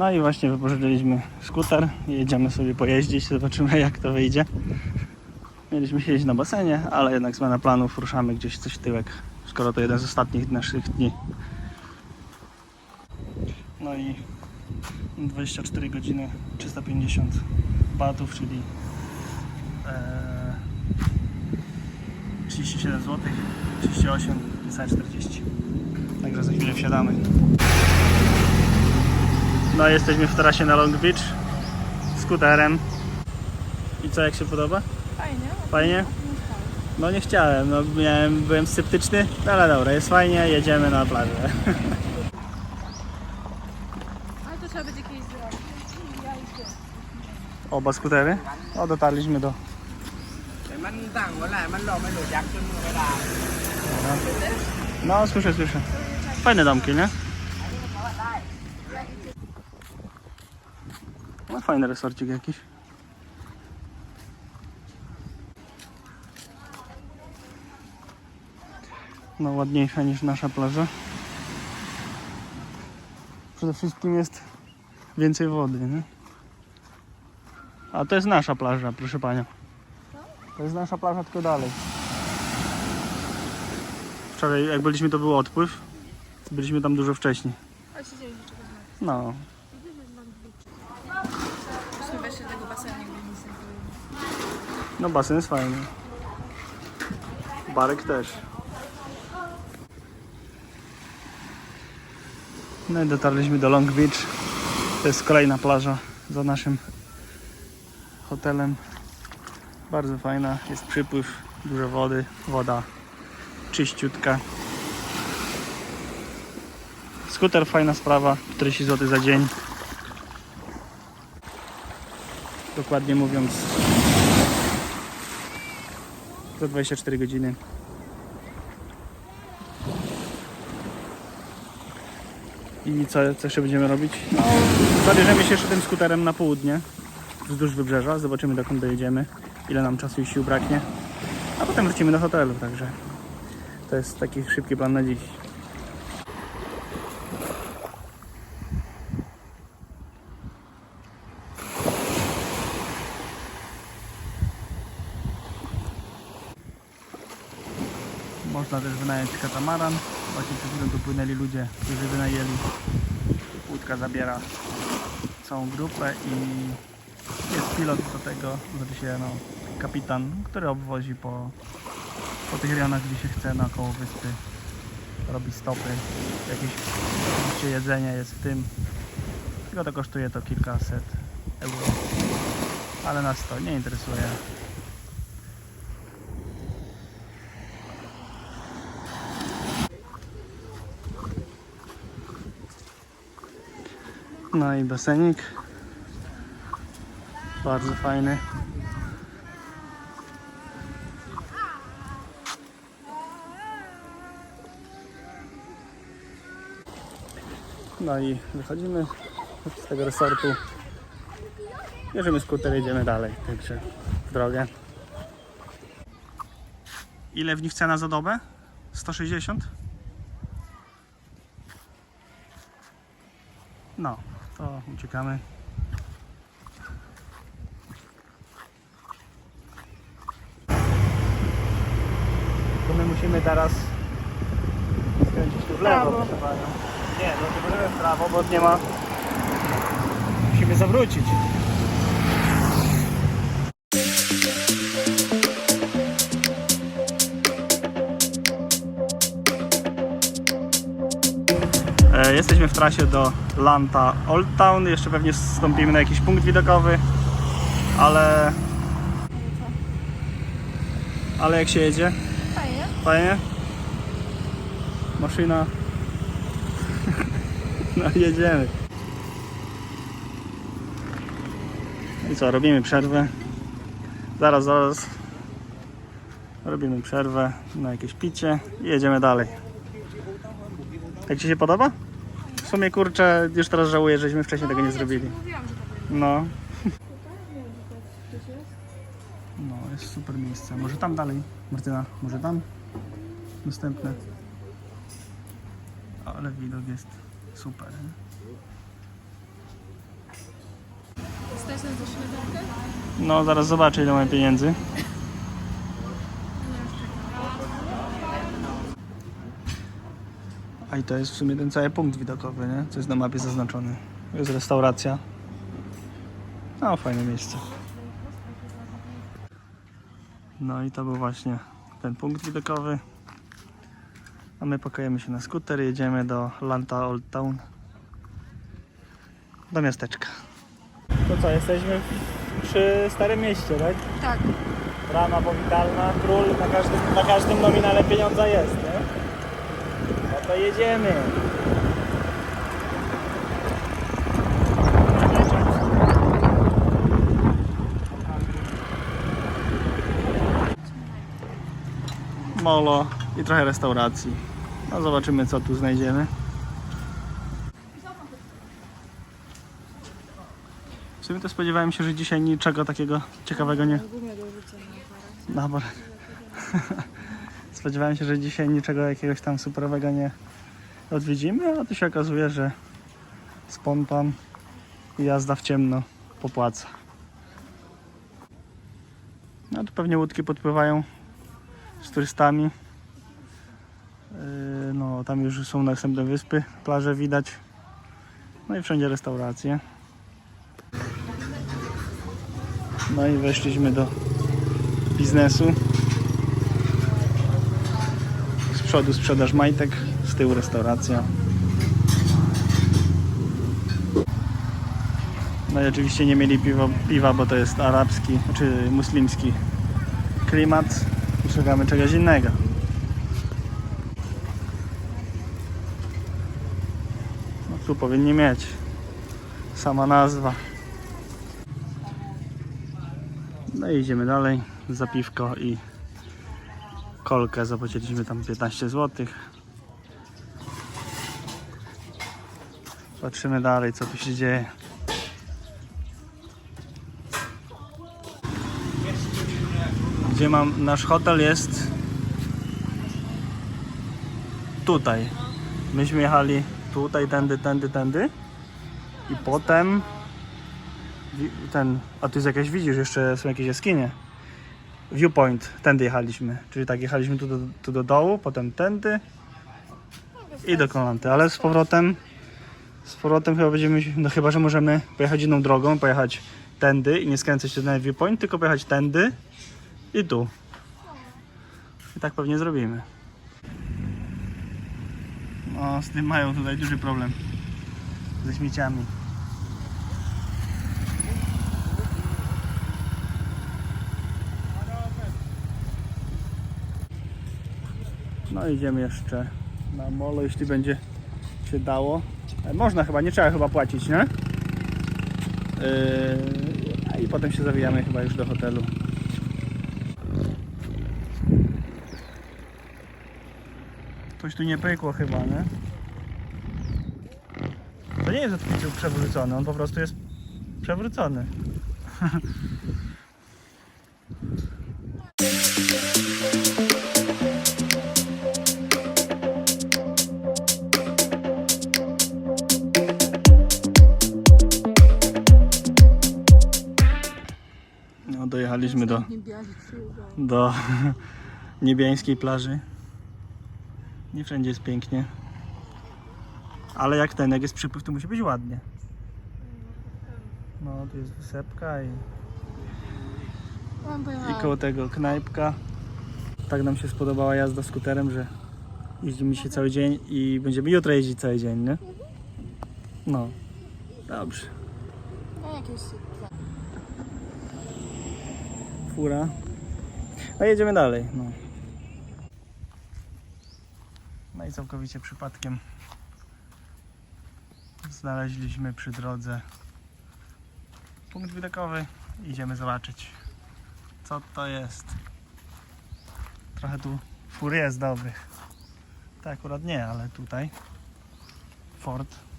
No i właśnie wypożyczyliśmy skuter jedziemy sobie pojeździć, zobaczymy jak to wyjdzie. Mieliśmy siedzieć na basenie, ale jednak zmiana planów, ruszamy gdzieś coś w tyłek, skoro to jeden z ostatnich naszych dni. No i 24 godziny 350 batów, czyli e, 37 zł, 38, niecałe 40. Także za chwilę wsiadamy. No jesteśmy w trasie na Long Beach skuterem. I co, jak się podoba? Fajnie. Fajnie? No nie chciałem, no miałem, byłem sceptyczny, no ale dobra, jest fajnie, jedziemy na plażę. Ale to trzeba będzie kiedyś zrobić. Oba skutery? No dotarliśmy do... No słyszę, słyszę. Fajne domki, nie? No, fajny resorcik jakiś. No, ładniejsza niż nasza plaża. Przede wszystkim jest więcej wody, nie? A to jest nasza plaża, proszę panią. To jest nasza plaża, tylko dalej. Wczoraj jak byliśmy to był odpływ. Byliśmy tam dużo wcześniej. No. na Myśmy weszli do tego basenu, nigdy nic nie było. No basen jest fajny. Barek też. No i dotarliśmy do Long Beach. To jest kolejna plaża za naszym hotelem. Bardzo fajna, jest przypływ, dużo wody, woda czyściutka. Skuter fajna sprawa, 40 zł za dzień. Dokładnie mówiąc za 24 godziny. I co, co jeszcze będziemy robić? No, zabierzemy się jeszcze tym skuterem na południe wzdłuż wybrzeża. Zobaczymy dokąd dojedziemy, ile nam czasu i sił braknie. A potem wrócimy do hotelu, także to jest taki szybki plan na dziś. Można też wynająć katamaran. Właśnie przed chwilą dopłynęli ludzie, którzy wynajęli. Łódka zabiera całą grupę i jest pilot do tego, znaczy się no, kapitan, który obwozi po, po tych rejonach, gdzie się chce naokoło wyspy. Robi stopy. Jakieś oczywiście jedzenie jest w tym. Tylko to kosztuje to kilkaset euro. Ale nas to nie interesuje. No i basenik. Bardzo fajny. No i wychodzimy z tego resortu. Bierzemy skuter, jedziemy dalej, także w drogę. Ile w nich cena za dobę? 160? No, to uciekamy. To my musimy teraz skręcić tu w lewo, Prawo. panią. Nie, no nie możemy w prawo, bo nie ma... Musimy zawrócić. E, Jesteśmy w trasie do Lanta Old Town. Jeszcze pewnie wstąpimy na jakiś punkt widokowy, ale. Ale jak się jedzie? Fajnie. Fajnie? Maszyna. No jedziemy. I co, robimy przerwę. Zaraz, zaraz. Robimy przerwę na jakieś picie i jedziemy dalej. Jak Ci się podoba? W sumie kurczę, już teraz żałuję, żeśmy wcześniej tego nie zrobili. Mówiłam, że to będzie. No. No, jest super miejsce. Może tam dalej, Martyna? Może tam? Następne. Ale widok jest super. nie? stać nas za śniadankę? No, zaraz zobaczę ile mamy pieniędzy. A i to jest w sumie ten cały punkt widokowy, nie? Co jest na mapie zaznaczony. Jest restauracja. No, fajne miejsce. No i to był właśnie ten punkt widokowy. A my pakujemy się na skuter i jedziemy do Lanta Old Town. Do miasteczka. To co, jesteśmy przy Starym Mieście, tak? Tak. Brama powitalna, król, na każdym, na każdym nominale pieniądza jest, nie? To jedziemy. Molo i trochę restauracji. No zobaczymy co tu znajdziemy. W sumie to spodziewałem się, że dzisiaj niczego takiego ciekawego nie. Dobra. Spodziewałem się, że dzisiaj niczego jakiegoś tam superowego nie odwiedzimy, a tu się okazuje, że spontan i jazda w ciemno popłaca. No tu pewnie łódki podpływają z turystami. Yy, No tam już są następne wyspy, plaże widać. No i wszędzie restauracje. No i weszliśmy do biznesu. Z przodu sprzedaż majtek, z tyłu restauracja. No i oczywiście nie mieli piwa, piwa bo to jest arabski, czy muslimski klimat. I Szukamy czegoś innego. No tu powinni mieć. Sama nazwa. No i idziemy dalej. Za piwko i kolkę zapłaciliśmy tam 15 zł. Patrzymy dalej co tu się dzieje. Gdzie mam nasz hotel jest tutaj. Myśmy jechali tutaj, tędy, tędy, tędy i potem ten, a tu jest jakaś, widzisz, jeszcze są jakieś jaskinie. Viewpoint, tędy jechaliśmy. Czyli tak, jechaliśmy tu do, tu do dołu, potem tędy i do Kolanty, ale z powrotem z powrotem chyba będziemy, no chyba, że możemy pojechać inną drogą, pojechać tędy i nie skręcać się na viewpoint, tylko pojechać tędy i tu. I tak pewnie zrobimy. No, z tym mają tutaj duży problem. Ze śmieciami. No idziemy jeszcze na molo, jeśli będzie się dało. E, Można chyba, nie trzeba chyba płacić, nie? Yy, i potem się zawijamy chyba już do hotelu. Coś tu nie pykło chyba, nie? To nie jest odkryciu przewrócony, on po prostu jest przewrócony. dojechaliśmy do, do niebiańskiej plaży. Nie wszędzie jest pięknie. Ale jak ten, jak jest przypływ, to musi być ładnie. No, tu jest wysepka i, i koło tego knajpka. Tak nam się spodobała jazda skuterem, że jeździmy się cały dzień i będziemy jutro jeździć cały dzień, nie? No, dobrze. No jakieś... fura. No jedziemy dalej. No. no i całkowicie przypadkiem znaleźliśmy przy drodze punkt widokowy. Idziemy zobaczyć co to jest. Trochę tu fur jest dobrych. Tak akurat nie, ale tutaj Ford.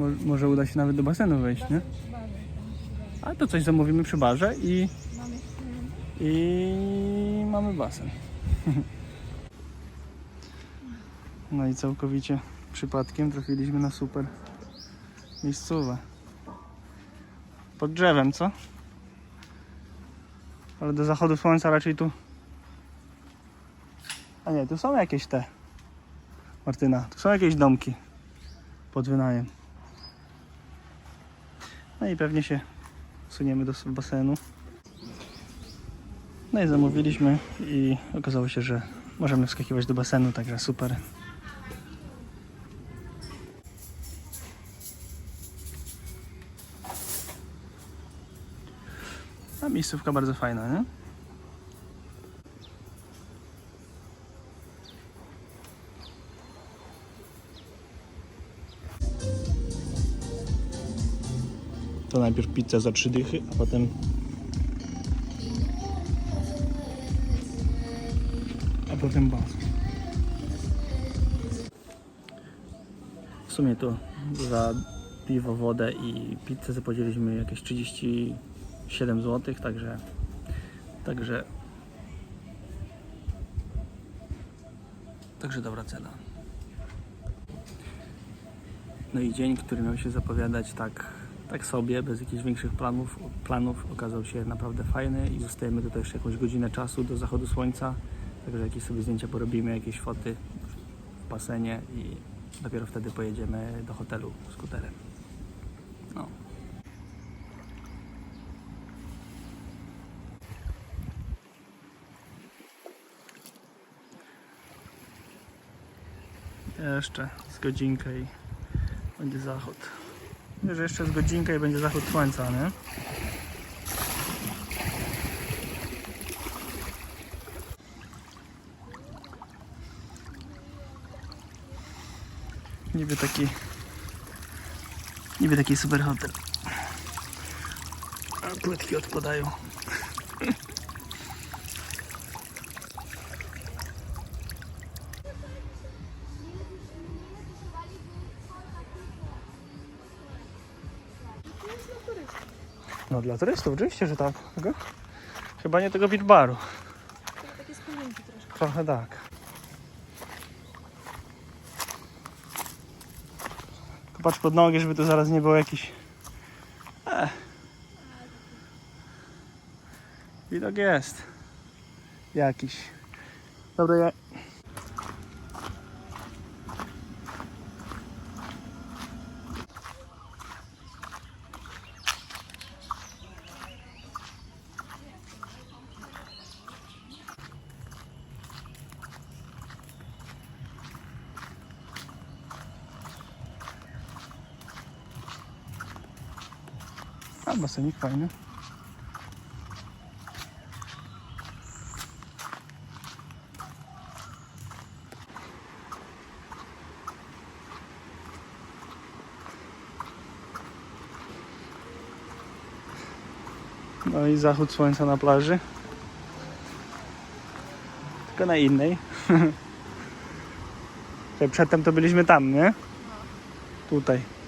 Mo- Może uda się nawet do basenu wejść, nie? A to coś zamówimy przy barze i, i mamy basen. No i całkowicie przypadkiem trafiliśmy na super miejscówę. Pod drzewem, co? Ale do zachodu słońca raczej tu. A nie, tu są jakieś te. Martyna, tu są jakieś domki pod wynajem. No i pewnie się suniemy do basenu. No i zamówiliśmy i okazało się, że możemy wskakiwać do basenu, także super. A miejscówka bardzo fajna, nie? To najpierw pizza za trzy dychy, a potem a potem bas. W sumie to za piwo, wodę i pizzę zapłaciliśmy jakieś 37 zł, także także także dobra cena. No i dzień, który miał się zapowiadać tak, tak sobie, bez jakichś większych planów, planów, okazał się naprawdę fajny i zostajemy tutaj jeszcze jakąś godzinę czasu do zachodu słońca. Także jakieś sobie zdjęcia porobimy, jakieś foty w basenie i dopiero wtedy pojedziemy do hotelu skuterem. No. Jeszcze z godzinkę i będzie zachód. Że jeszcze z godzinkę i będzie zachód słońca, nie? Niby taki niby taki super hotel. A płytki odpadają. No dla turystów oczywiście, że tak. Chyba nie tego beach baru. Takie troszkę. Trochę tak. Patrz pod nogi, żeby tu zaraz nie było jakiś... Widok jest. Jakiś. Dobra, ja... A basenik fajny. No i zachód słońca na plaży. Tylko na innej. Przedtem to byliśmy tam, nie? Tutaj.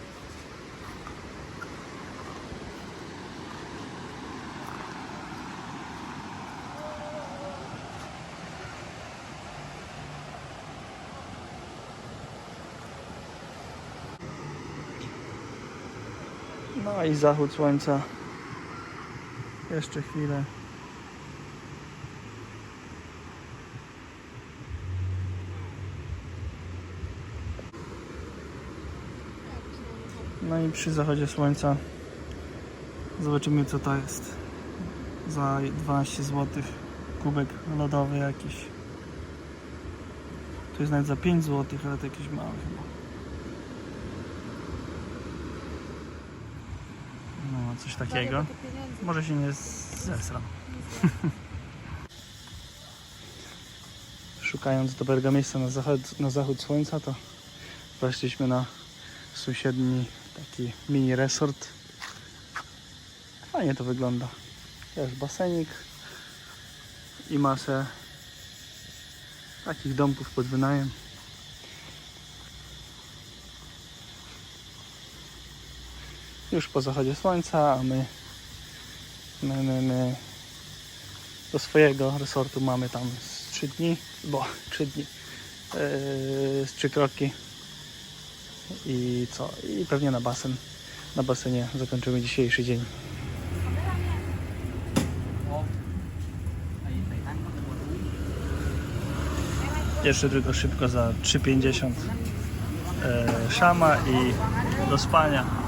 I zachód słońca. Jeszcze chwilę. No i przy zachodzie słońca zobaczymy co to jest. Za 12 zł kubek lodowy jakiś. To jest nawet za 5 zł, ale to jakiś mały chyba. No, coś takiego. Może się nie zesram. Szukając dobrego miejsca na zachód, na zachód słońca, to weszliśmy na sąsiedni taki mini resort. Fajnie to wygląda. Jest basenik i masę takich domków pod wynajem. już po zachodzie słońca, a my, my, my, my do swojego resortu mamy tam 3 dni, bo 3 dni, yy, 3 kroki i co, i pewnie na basen, na basenie zakończymy dzisiejszy dzień. Jeszcze tylko szybko za 3,50 yy, e, szama i do spania.